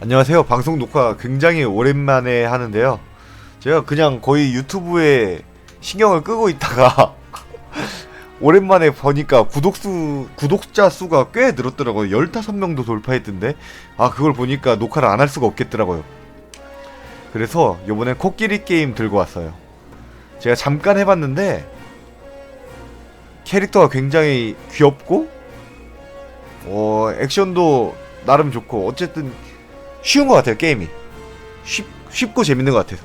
안녕하세요. 방송 녹화 굉장히 오랜만에 하는데요. 제가 그냥 거의 유튜브에 신경을 끄고 있다가 오랜만에 보니까 구독수 구독자 수가 꽤 늘었더라고요. 15명도 돌파했던데. 아, 그걸 보니까 녹화를 안 할 수가 없겠더라고요. 그래서 요번엔 코끼리 게임 들고 왔어요. 제가 잠깐 해 봤는데 캐릭터가 굉장히 귀엽고 어, 액션도 나름 좋고 어쨌든 쉬운 것 같아요 게임이. 쉽, 쉽고 재밌는 것 같아요.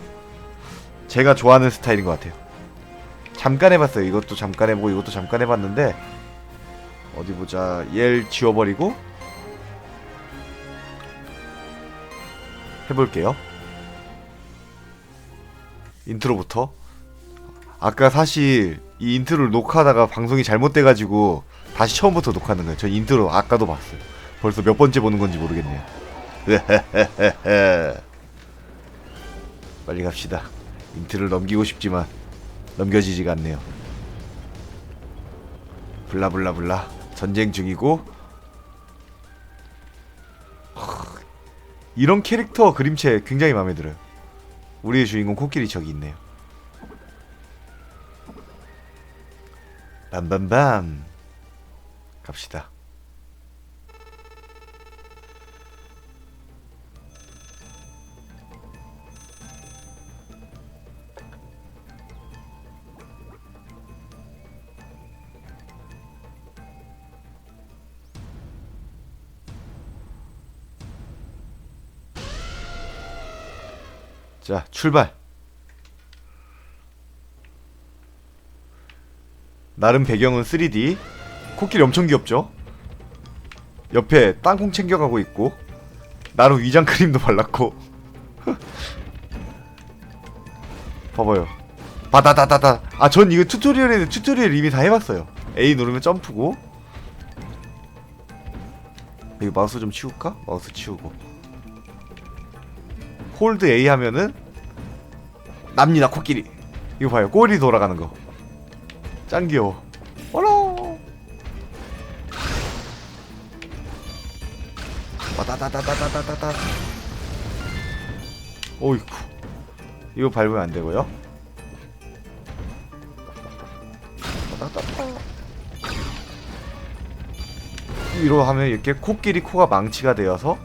제가 좋아하는 스타일인 것 같아요. 잠깐 해봤어요. 이것도 잠깐 해보고 이것도 잠깐 해봤는데 어디 보자. 얘를 지워버리고 해볼게요. 인트로부터. 아까 사실 이 인트로를 녹화하다가 방송이 잘못돼가지고 다시 처음부터 녹화하는 거예요. 저 인트로 아까도 봤어요. 벌써 몇 번째 보는 건지 모르겠네요 빨리 갑시다. 인트를 넘기고 싶지만 넘겨지지가 않네요. 블라블라블라 전쟁 중이고 하, 이런 캐릭터 그림체 굉장히 마음에 들어요. 우리의 주인공 코끼리 저기 있네요. 빰빰빰 갑시다. 자, 출발. 나름 배경은 3D. 코끼리 엄청 귀엽죠? 옆에 땅콩 챙겨가고 있고 나름 위장 크림도 발랐고 봐봐요 바다다다다 아 전 이거 튜토리얼에 튜토리얼 이미 다 해봤어요 A 누르면 점프고 여기 마우스 좀 치울까? 마우스 치우고 홀드 A 하면은 납니다 코끼리. 이거 봐요. 꼬리 돌아가는 거 짱 귀여워. 어라! 와다다다다다다다 오이쿠. 이거 밟으면 안 되고요. 위로 하면 이렇게 코끼리 코가 망치가 되어서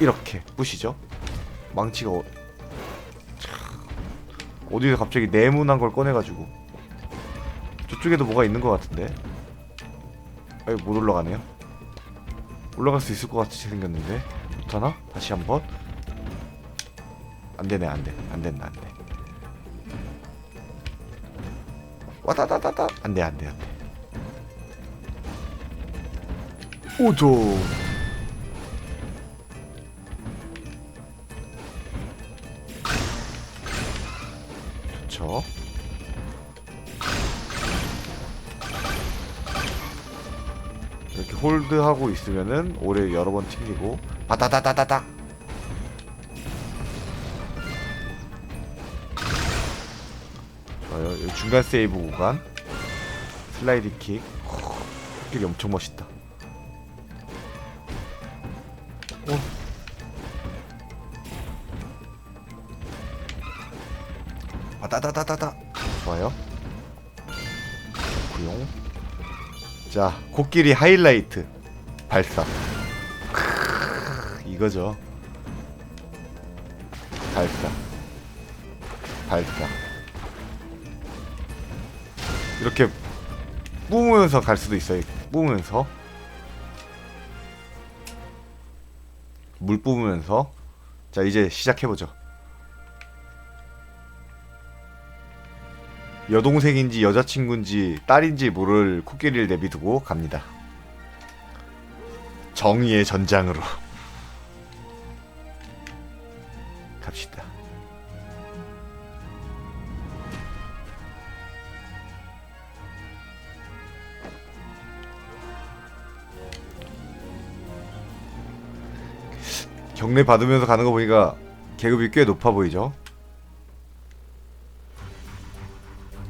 이렇게 부시죠. 망치가 어... 참, 어디서 갑자기 네모난 걸 꺼내가지고 저쪽에도 뭐가 있는 것 같은데. 아이 못 올라가네요. 올라갈 수 있을 것 같이 생겼는데 못하나? 다시 한번. 안 되네 안 돼. 안 된다 안 돼. 와다다다다 안돼 안돼 안돼. 오조. 좋죠. 이렇게 홀드하고 있으면은 오래 여러 번 튕기고 바다다다다다 중간 세이브 구간 슬라이드 킥 킥이 엄청 멋있다. 와다다다다다. 좋아요. 구용. 자 코끼리 하이라이트. 발사. 크으, 이거죠. 발사. 발사. 이렇게 뿜으면서 갈 수도 있어요. 뿜으면서. 물 뿜으면서. 자 이제 시작해보죠 여동생인지 여자친구인지 딸인지 모를 코끼리를 내비두고 갑니다. 정의의 전장으로 갑시다. 경례 받으면서 가는 거 보니까 계급이 꽤 높아 보이죠?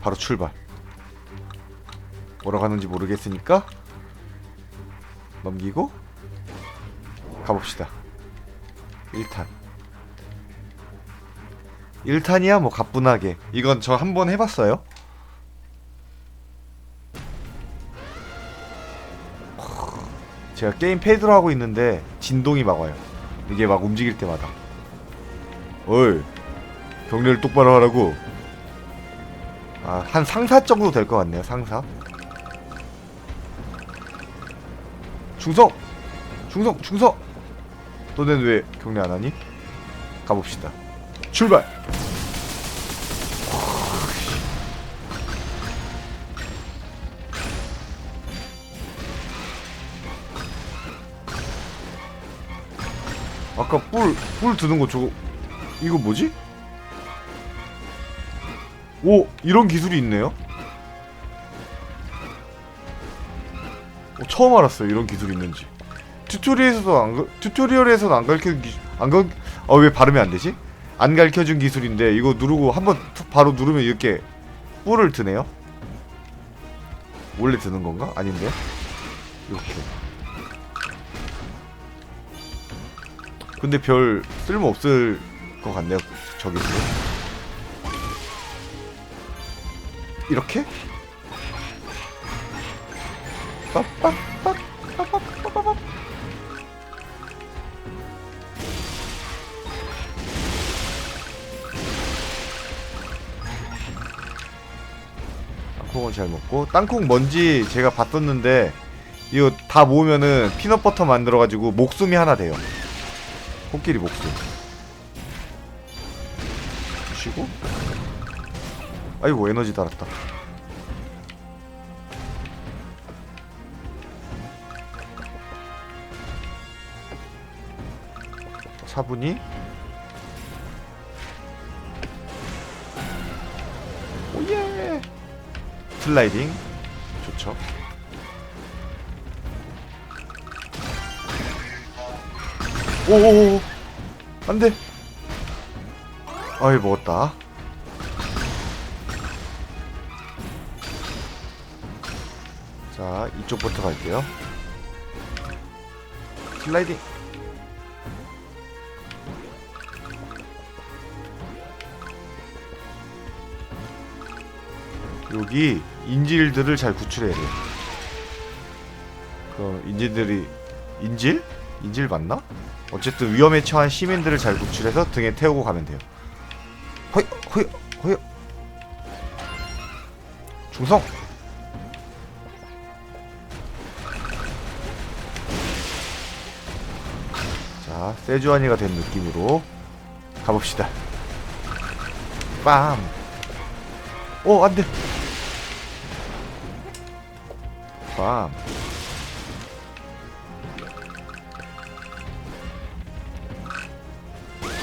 바로 출발. 뭐로 가는지 모르겠으니까 넘기고 가봅시다. 1탄. 1탄이야? 뭐 가뿐하게. 이건 저 한 번 해봤어요. 제가 게임 패드로 하고 있는데 진동이 막 와요. 이게 막 움직일 때마다. 어이 경례를 똑바로 하라고 아, 한 상사 정도 될 것 같네요 상사 중성! 중성! 중성! 너넨 왜 경례 안 하니? 가봅시다 출발! 아까 뿔, 뿔 드는 거 저거 이거 뭐지? 오 이런 기술이 있네요? 어, 처음 알았어요 이런 기술이 있는지. 튜토리얼에서도 안 가- 튜토리얼에서는 안 가르쳐준 기술 안가어왜 발음이 안 되지? 안 가르쳐준 기술인데 이거 누르고 한번 툭 바로 누르면 이렇게 뿔을 드네요? 원래 드는 건가? 아닌데 이렇게. 근데 별 쓸모 없을 것 같네요 저기 이렇게? 땅콩을 잘 먹고 땅콩 뭔지 제가 봤었는데 이거 다 모으면은 피넛버터 만들어가지고 목숨이 하나 돼요. 코끼리 목숨. 쉬고 아이고 에너지 달았다. 차분히. 오예! 슬라이딩. 좋죠. 오오오 안돼. 아이 먹었다 이쪽부터 갈게요. 슬라이딩. 여기 인질들을 잘 구출해야 돼요. 그럼 인질들이 인질? 인질 맞나? 어쨌든 위험에 처한 시민들을 잘 구출해서 등에 태우고 가면 돼요. 허이 허이 허이. 중성 세주아니가 된 느낌으로 가봅시다 빰 오, 안 돼. 빰.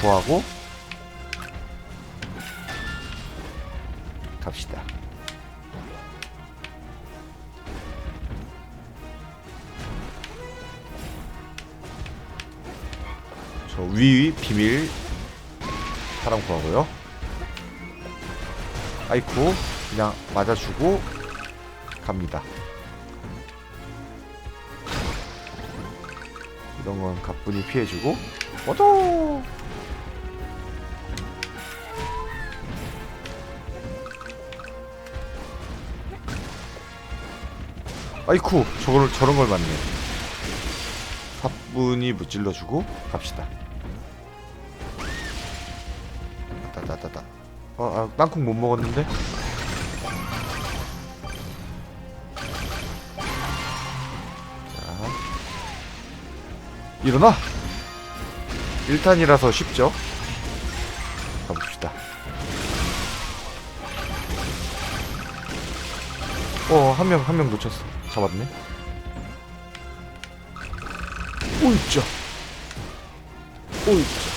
구하고 갑시다. 저 위 비밀. 사람 구하고요. 아이쿠 그냥 맞아주고 갑니다. 이런 건 가뿐히 피해주고. 어도 아이쿠 저걸 저런 걸 맞네. 사뿐히 무찔러주고 갑시다 아, 땅콩 못 먹었는데? 자, 일어나! 1탄이라서 쉽죠? 가봅시다. 어, 한 명, 한 명 놓쳤어. 잡았네. 오이짜! 오이짜!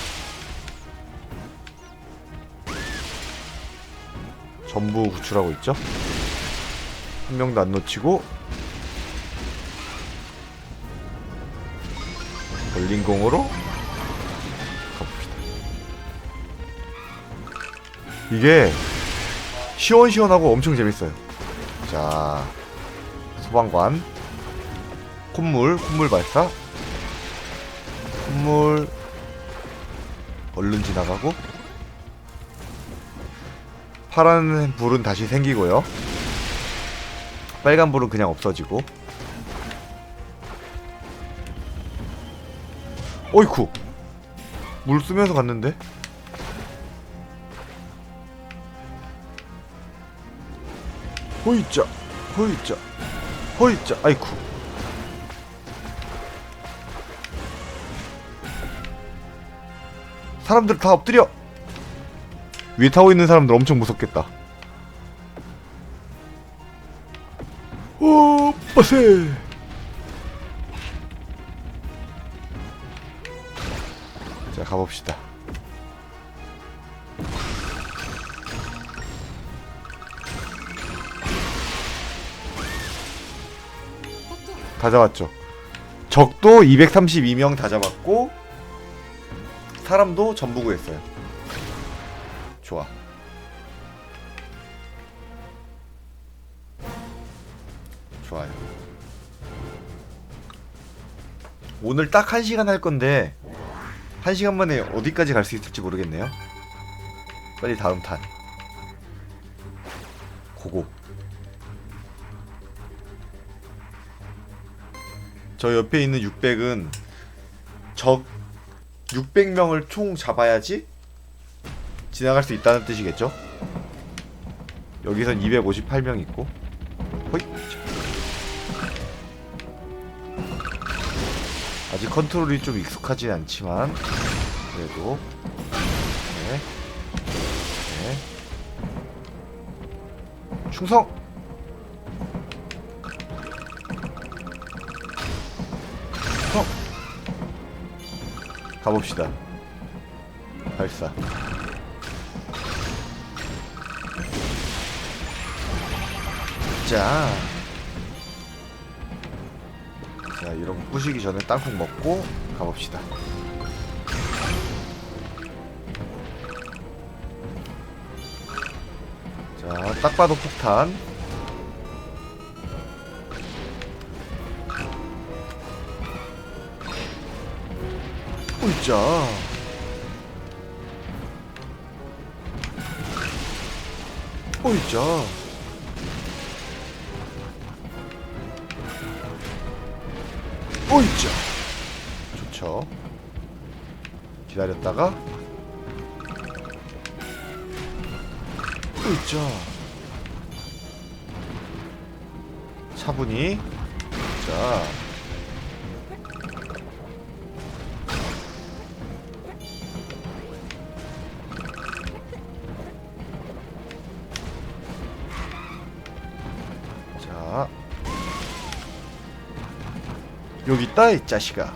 전부 구출하고 있죠. 한 명도 안 놓치고 볼링공으로 가봅시다. 이게 시원시원하고 엄청 재밌어요. 자, 소방관, 콧물, 콧물 발사. 선물 얼른 지나가고 파란 불은 다시 생기고요. 빨간 불은 그냥 없어지고. 어이쿠. 물 쓰면서 갔는데? 호이자 호이자 호이자 아이쿠. 사람들 다 엎드려 위에 타고 있는 사람들 엄청 무섭겠다. 오 빠세. 자 가봅시다. 다 잡았죠? 적도 232명 다 잡았고 사람도 전부 구했어요 좋아. 좋아요. 오늘 딱한 시간 할 건데 한 시간 만에 어디까지 갈 수 있을지 모르겠네요. 빨리 다음 탄. 고고. 저 옆에 있는 600은 적 600명을 총 잡아야지 지나갈 수 있다는 뜻이겠죠? 여기선 258명 있고. 호이 아직 컨트롤이 좀 익숙하지 않지만 그래도. 네. 네. 충성! 충성 가봅시다. 발사 자. 자, 이런 거 부시기 전에 땅콩 먹고 가봅시다. 자, 딱 봐도 폭탄. 으이짜. 으이짜. 오이자 좋죠. 기다렸다가. 오이자 차분히. 자 자, 여기 있다 이 자식아.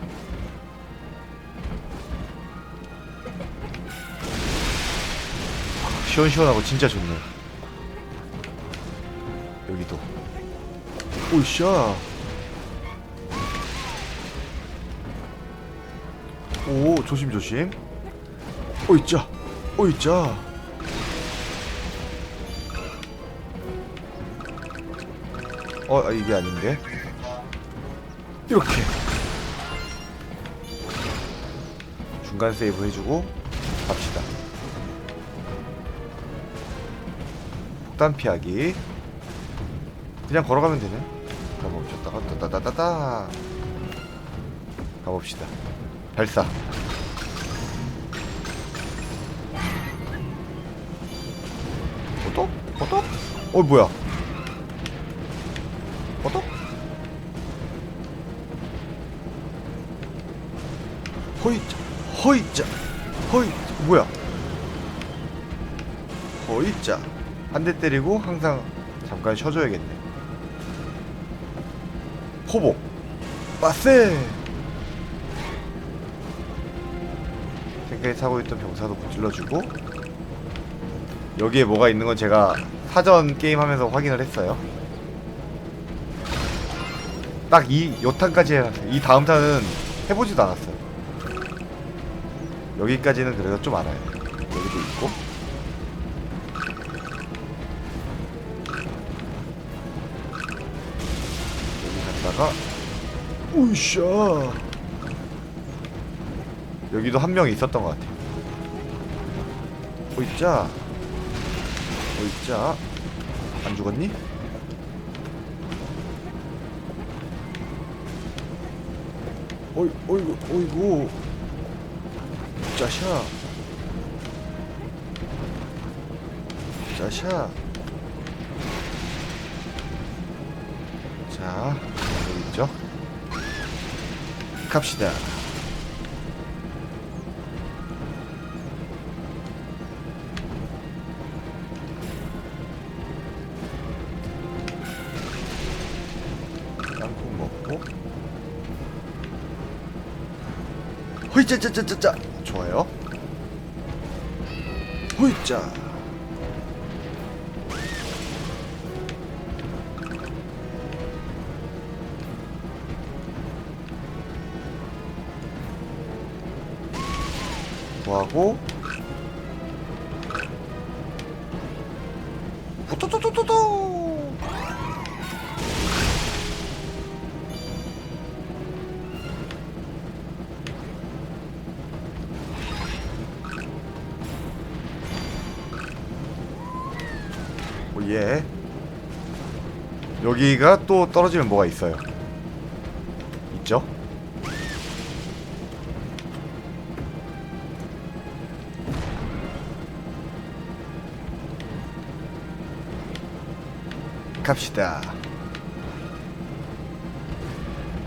시원시원하고 진짜 좋네. 여기도. 오이샤 오 조심조심. 오이짜 오이짜. 어 아, 이게 아닌데 이렇게. 중간 세이브 해주고 갑시다. 폭탄 피하기. 그냥 걸어가면 되네. 가봅시다가 따다다다다 가봅시다. 발사. 어떡? 어떡? 어 뭐야 허이자. 허이 뭐야? 허이자. 한 대 때리고 항상 잠깐 쉬어줘야겠네. 포복 빠세. 탱크에 타고 있던 병사도 무찔러주고 여기에 뭐가 있는 건 제가 사전 게임 하면서 확인을 했어요. 딱 이 요탄까지 해놨어요. 이 다음 탄은 해보지도 않았어요 여기까지는 그래도 좀 알아요. 여기도 있고. 여기 갔다가 우샤 여기도 한 명 있었던 것 같아. 오있자. 오있자. 안 죽었니? 어이, 어이구, 어이구. 짜샤. 짜샤. 자, 여기 있죠? 갑시다. 호이짜짜짜짜짜 좋아요 호이짜 뭐하고 뿌뚜뚜뚜뚜뚜 예. 여기가 또 떨어지면 뭐가 있어요? 있죠? 갑시다.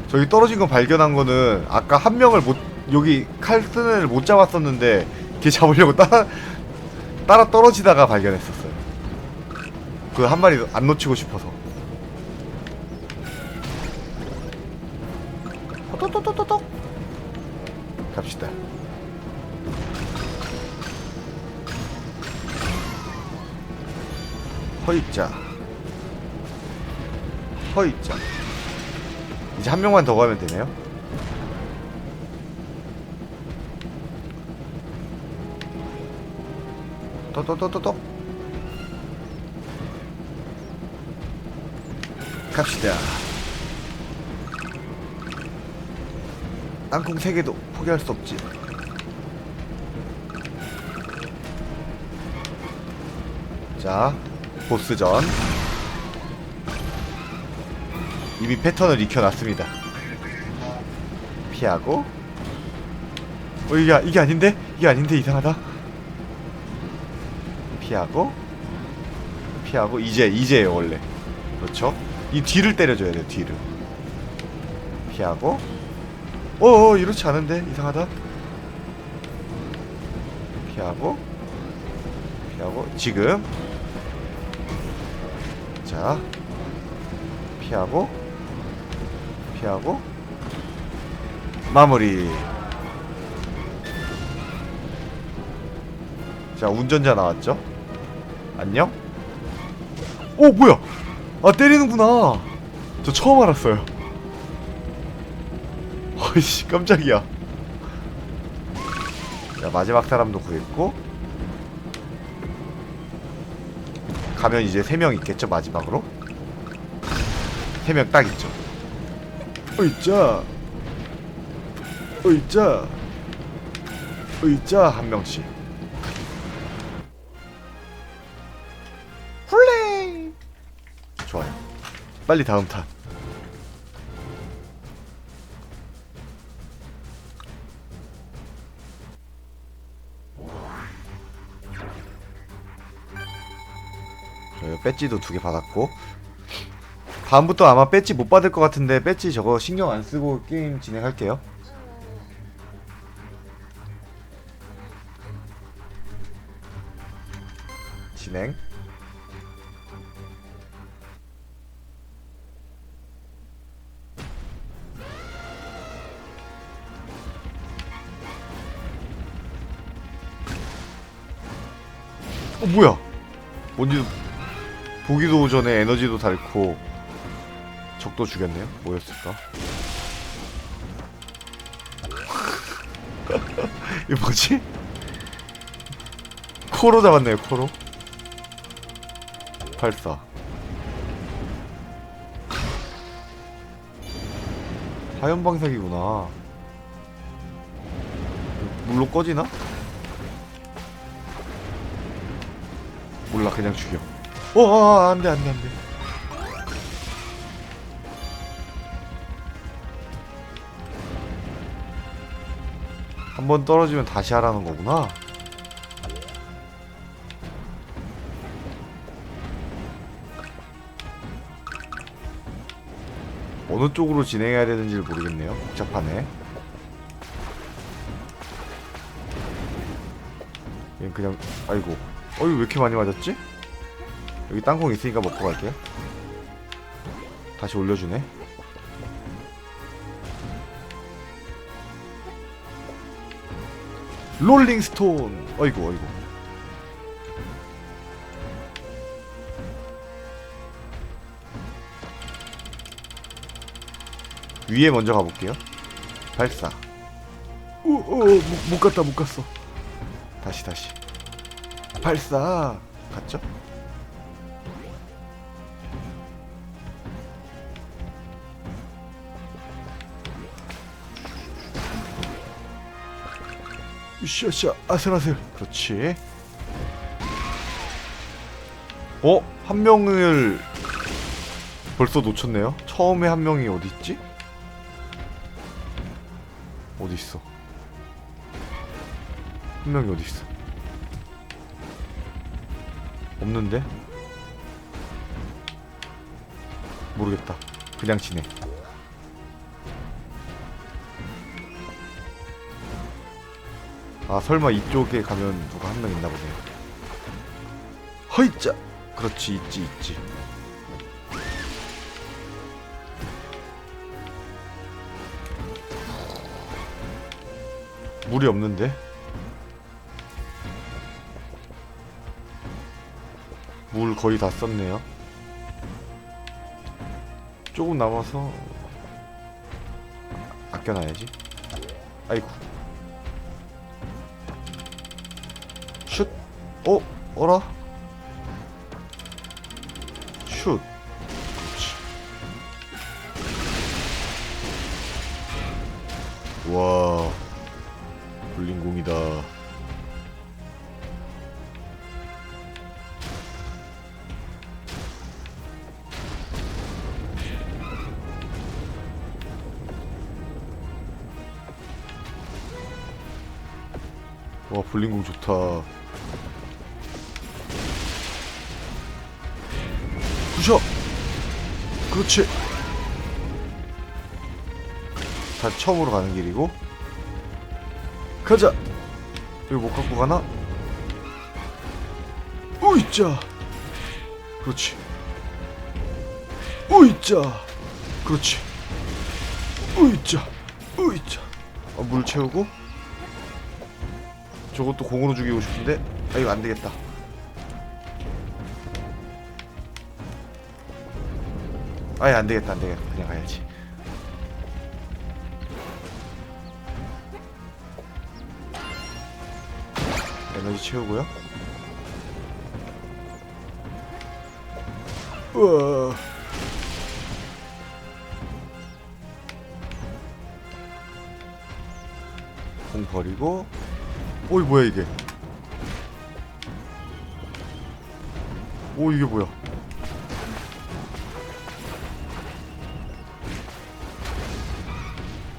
저기 떨어진 거 발견한 거는 아까 한 명을 못 여기 칼 쓰는 애를 못 잡았었는데 걔 잡으려고 따라 따라 떨어지다가 발견했었어요 그 한 마리 안 놓치고 싶어서. 또또또또또 갑시다. 허입자. 허입자. 이제 한 명만 더 가면 되네요. 또또또또또 갑시다. 땅콩 3개도 포기할 수 없지. 자 보스전. 이미 패턴을 익혀놨습니다. 피하고. 어 이게, 이게 아닌데? 이게 아닌데? 이상하다. 피하고. 피하고 이제 이제예요 원래. 그렇죠 이 뒤를 때려줘야 돼요 뒤를. 피하고. 어어 이렇지 않은데? 이상하다. 피하고. 피하고. 지금. 자. 피하고. 피하고. 마무리. 자 운전자 나왔죠? 안녕? 오 뭐야 아 때리는구나. 저 처음 알았어요. 어이씨 깜짝이야. 자 마지막 사람도 구했고. 가면 이제 3명 있겠죠 마지막으로? 3명 딱 있죠. 어이짜. 어이짜. 어이짜 한 명씩 빨리 다음 탄 저요. 배지도 두 개 받았고. 다음부터 아마 배지 못 받을 것 같은데 배지 저거 신경 안 쓰고 게임 진행할게요. 진행 뭐야? 뭔지 보기도 전에 에너지도 닳고 적도 죽였네요? 뭐였을까? 이거 뭐지? 코로 잡았네요 코로. 84 화염방사기구나. 물로 꺼지나? 몰라 그냥 죽여. 어, 어 안돼 안돼 안돼. 한 번 떨어지면 다시 하라는 거구나. 어느 쪽으로 진행해야 되는지 를 모르겠네요. 복잡하네. 그냥 아이고 어이 왜 이렇게 많이 맞았지? 여기 땅콩 있으니까 먹고 갈게요. 다시 올려주네. 롤링스톤. 어이구 어이구. 위에 먼저 가볼게요. 발사. 오오못 못 갔다 못 갔어. 다시 다시 발사 갔죠? 으쌰으쌰 아슬아슬 그렇지 어? 한 명을 벌써 놓쳤네요 처음에 한 명이 어디 있지? 어디 있어 한 명이 어디 있어 없는데? 모르겠다. 그냥 지내. 아 설마 이쪽에 가면 누가 한 명 있나 보네요. 허이짜. 그렇지 있지 있지. 물이 없는데? 물 거의 다 썼네요. 조금 남아서 아껴놔야지. 아이고. 슛. 어? 어라? 슛. 그렇지. 와. 불린 공이다. 와 볼링공 좋다. 부셔! 그렇지. 다 처음으로 가는 길이고. 가자. 여기 못 갖고 가나? 오이짜 그렇지. 오이짜 그렇지. 오이짜 오이짜 아, 물 채우고 저것도 공으로 죽이고 싶은데 아 이거 안 되겠다. 아예 안 되겠다 안 되겠다 그냥 가야지. 에너지 채우고요. 우와. 공 버리고 오이 뭐야 이게? 오 이게 뭐야?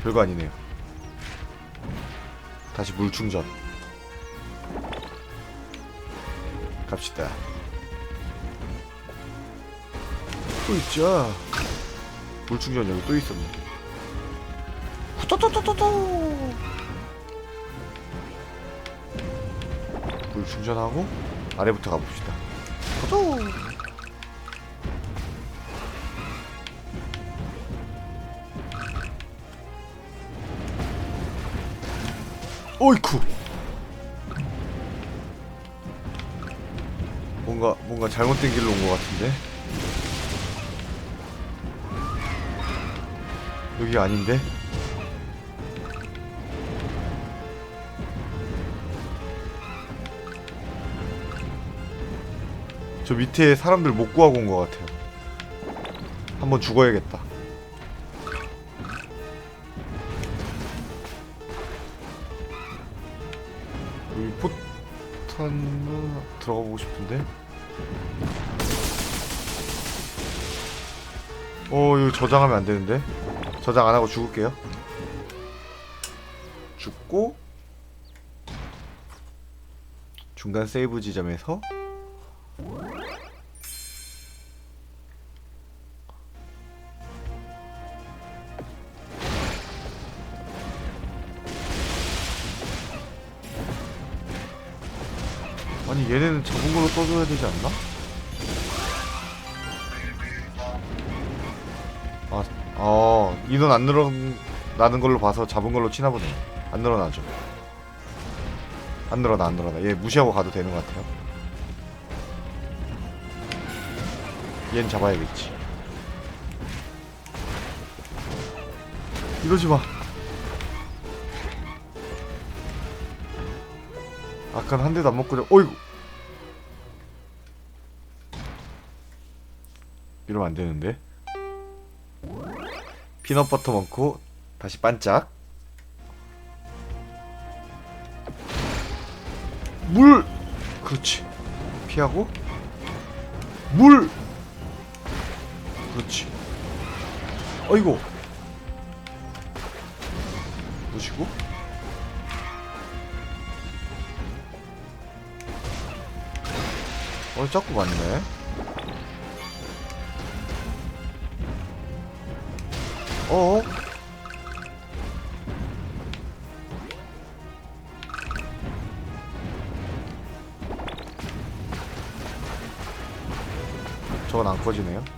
별거 아니네요. 다시 물 충전. 갑시다. 또 있자 물 충전 여기 또 있었네. 후토토토토토 충전하고 아래부터 가봅시다. 가자. 어이쿠. 뭔가 뭔가 잘못된 길로 온 것 같은데. 여기 아닌데? 저 밑에 사람들 못 구하고 온 것 같아요. 한번 죽어야겠다. 여기 포탄은 들어가 보고 싶은데. 어, 이거 저장하면 안 되는데. 저장 안 하고 죽을게요. 죽고 중간 세이브 지점에서 얘네는 잡은 걸로 떠줘야 되지 않나? 아, 어 인원 안 늘어나는 걸로 봐서 잡은 걸로 치나 보네. 안 늘어나죠. 안 늘어나 안 늘어나. 얘 무시하고 가도 되는 것 같아요. 얜 잡아야겠지. 이러지 마. 아까는 한 대도 안 먹고 저 어이구. 이러면 안 되는데. 피넛버터 먹고 다시 반짝. 물. 그렇지. 피하고 물. 그렇지. 어이구. 보시고. 어, 자꾸 맞네. 어? 저건 안 꺼지네요.